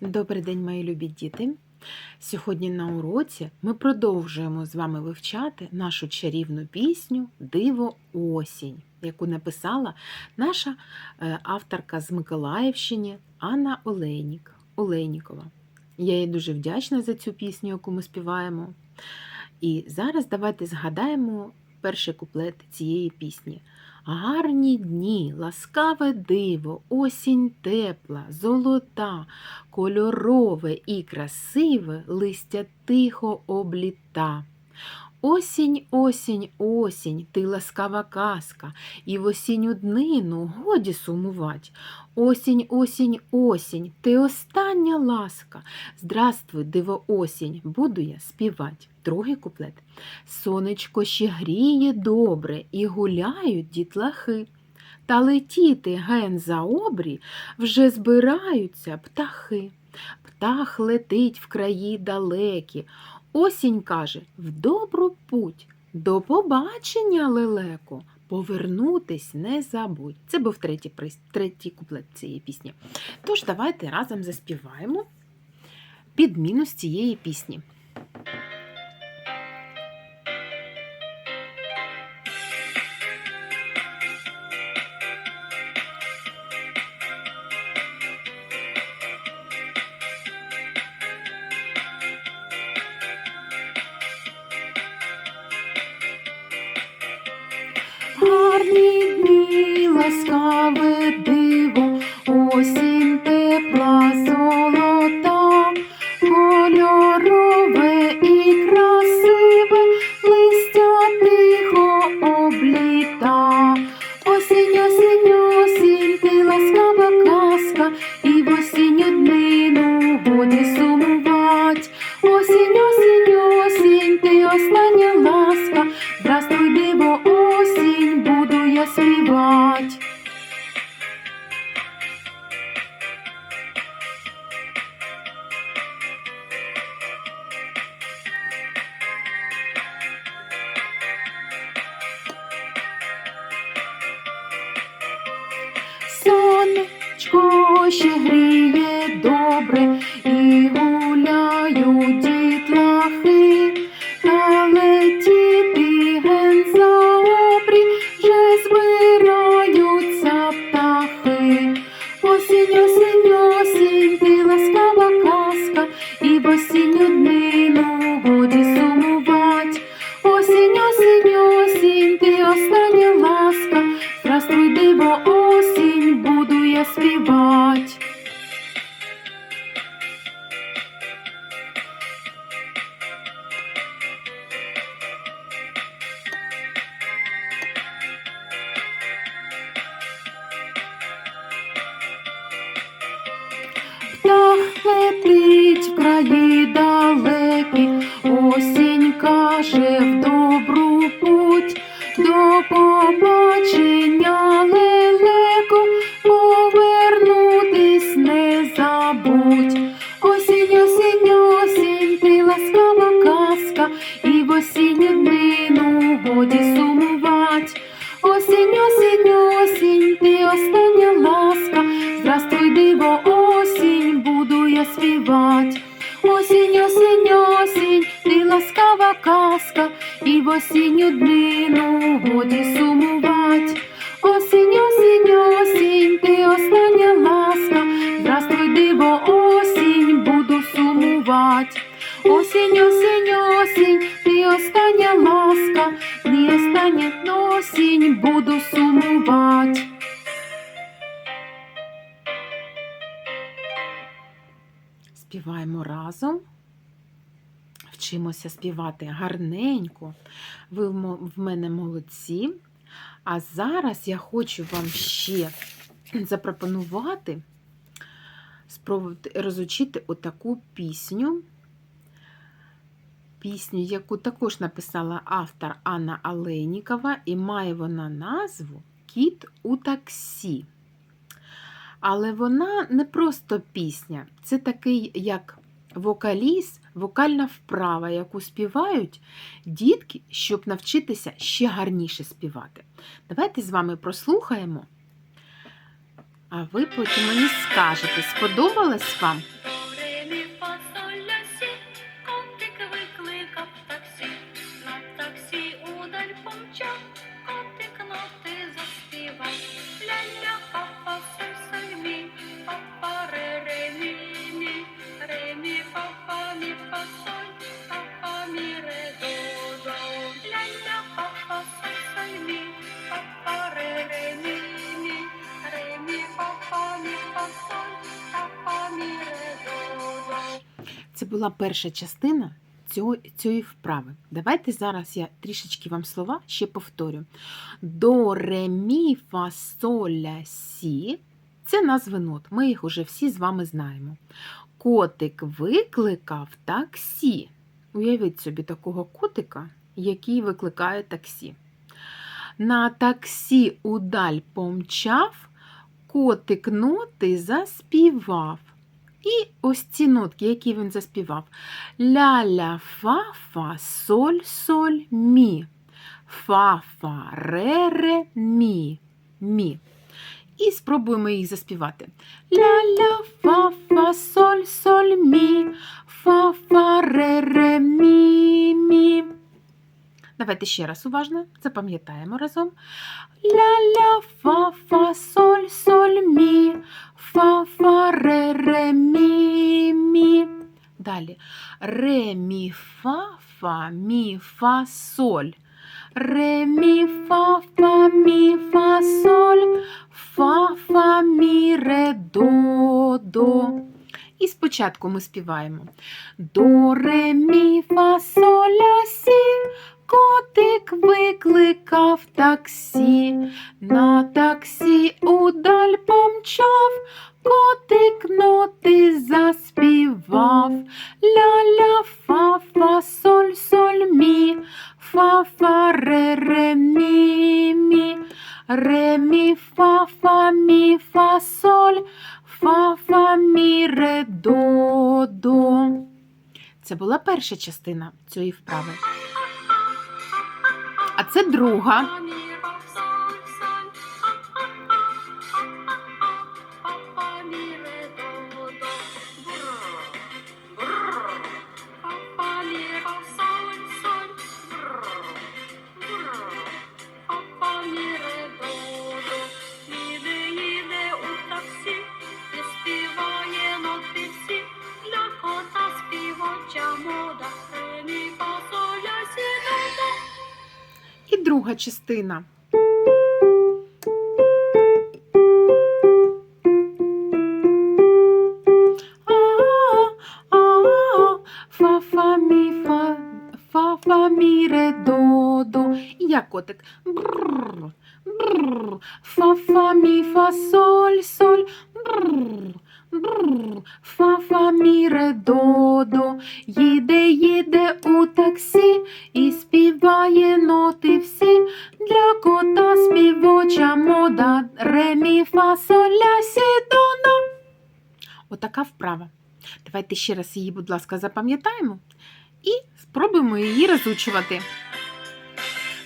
Добрий день, мої любі діти! Сьогодні на уроці ми продовжуємо з вами вивчати нашу чарівну пісню Диво осінь, яку написала наша е, авторка з Миколаївщини Анна Олейнік, Олейнікова. Я їй дуже вдячна за цю пісню, яку ми співаємо. І зараз давайте згадаємо перший куплет цієї пісні. Гарні дні, ласкаве диво, осінь тепла, золота, кольорове і красиве листя тихо обліта. Осінь, осінь, осінь, ти ласкава казка, і в осінню днину годі сумувать. Осінь, осінь, осінь, ти остання ласка. Здравствуй, диво осінь, буду я співать. Другий куплет. Сонечко ще гріє добре і гуляють дітлахи. Та летіти ген за обрій вже збираються птахи. Птах летить в краї далекі. Осінь каже в добру путь. До побачення, лелеко, повернутись не забудь. Це був третій, третій куплет цієї пісні. Тож давайте разом заспіваємо підміну з цієї пісні. Ласкаве диво, осінь тепла золота, кольорове і красиве, листя тихо обліта. Осінь, осінь, осінь, ти ласкава казка, ще гріє добре і гуляють дітлахи. Та летіти ген за годі сумувать. Осінь, осінь, осінь, ти остання ласка, Здравствуй, диво, осінь, буду я співать. Осінь, осінь, осінь, ти ласкава казка, і в осінню днину годі сумувать. Осінь, осінь, буду сумувать. Співаємо разом. Вчимося співати гарненько. Ви в мене молодці. А зараз я хочу вам ще запропонувати розучити отаку пісню. Пісню, яку також написала автор Анна Алейнікова, і має вона назву Кіт у таксі. Але вона не просто пісня, це такий як вокаліз, вокальна вправа, яку співають дітки, щоб навчитися ще гарніше співати. Давайте з вами прослухаємо, а ви потім мені скажете, сподобалось вам Це була перша частина цієї вправи. Давайте зараз я трішечки вам слова ще повторю. До, ре, мі, фа, соль, ля, сі. Це назви нот. Ми їх уже всі з вами знаємо. Котик викликав таксі. Уявіть собі такого котика, який викликає таксі. На таксі удаль помчав, котик ноти заспівав. І ось ці нотки, які він заспівав. Ля-ля, фа-фа, соль-соль, мі. Фа-фа, ре-ре, мі. Мі. І спробуємо їх заспівати. Ля-ля, фа-фа, соль-соль, мі. Фа-фа, ре-ре. Давайте ще раз уважно запам'ятаємо разом. Ля-ля, фа-фа, соль-соль, мі. Фа-фа, ре-ре, мі, мі. Далі. Ре, мі, фа, фа, мі, фа, соль. Ре, мі, фа, фа, мі, фа, соль. Фа, фа, мі, ре, до, до. І спочатку ми співаємо. До, ре, мі, фа, соль, ля, сі. Котик викликав таксі. На таксі удаль помчав. Котик ноти заспівав. Ля-ля, фа-фа, соль, соль, мі. Фа-фа, ре-ре, мі, мі. Ре, мі, фа-фа, мі, фа, соль. Фа-фа, мі, ре, до, до. Це була перша частина цієї вправи. А це друга. І друга частина. Я котик. Бррр, бррр. Фа, фа, мі, фа, соль, соль. Бррр, бррр. Фа, фа, мі, ре, до, до. Їде, їде у таксі і співає співоча мода. Ре, мі, фа, соль, ля, сі, до, до. Отака вправа. Давайте ще раз її, будь ласка, запам'ятаємо і спробуємо її розучувати.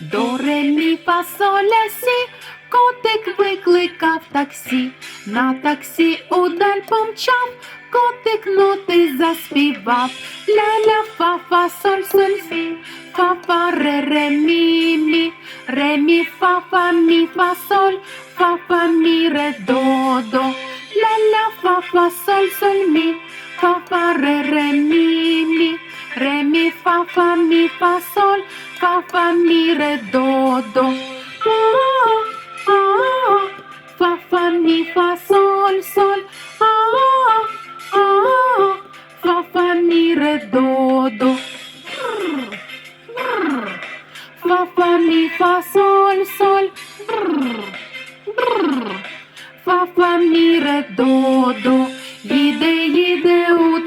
До ре, мі, фа, соль, ля, сі. Котик викликав таксі. На таксі удаль помчав. Котик ноти заспівав. Ля-ля, фа, фа, соль, соль, сі. Фа, фа, ре, ре, мі, мі. Ре, мі, фа, фа, мі, фа, соль. Фа, фа, мі, ре, до, до. Ля-ля, фа, фа, соль, соль, мі. Фа, фа, ре, ре, мі, мі. Ре, мі, фа, фа, мі, фа, соль. Фа, фа, мі, ре, до, до. А, а, Фа, фа, мі, фа, соль,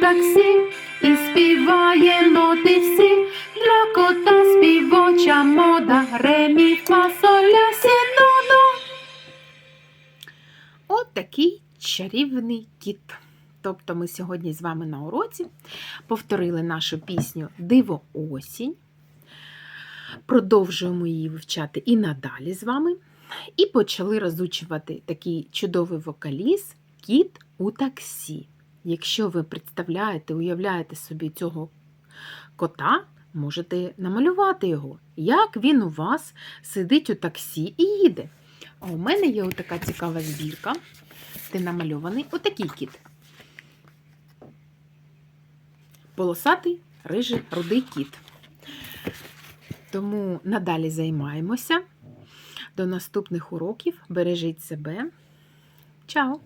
таксі і співає ноти всі. Для кота співоча мода. Ре, мі, фа, соль, ля, сі, до, до. От такий чарівний кіт. Тобто ми сьогодні з вами на уроці повторили нашу пісню Диво осінь. Продовжуємо її вивчати і надалі з вами. І почали розучувати такий чудовий вокаліз Кіт у таксі. Якщо ви представляєте, уявляєте собі цього кота, можете намалювати його, як він у вас сидить у таксі і їде. А у мене є отака цікава збірка, де намальований отакий кіт. Полосатий, рижий, рудий кіт. Тому надалі займаємося. До наступних уроків. Бережіть себе. Чао!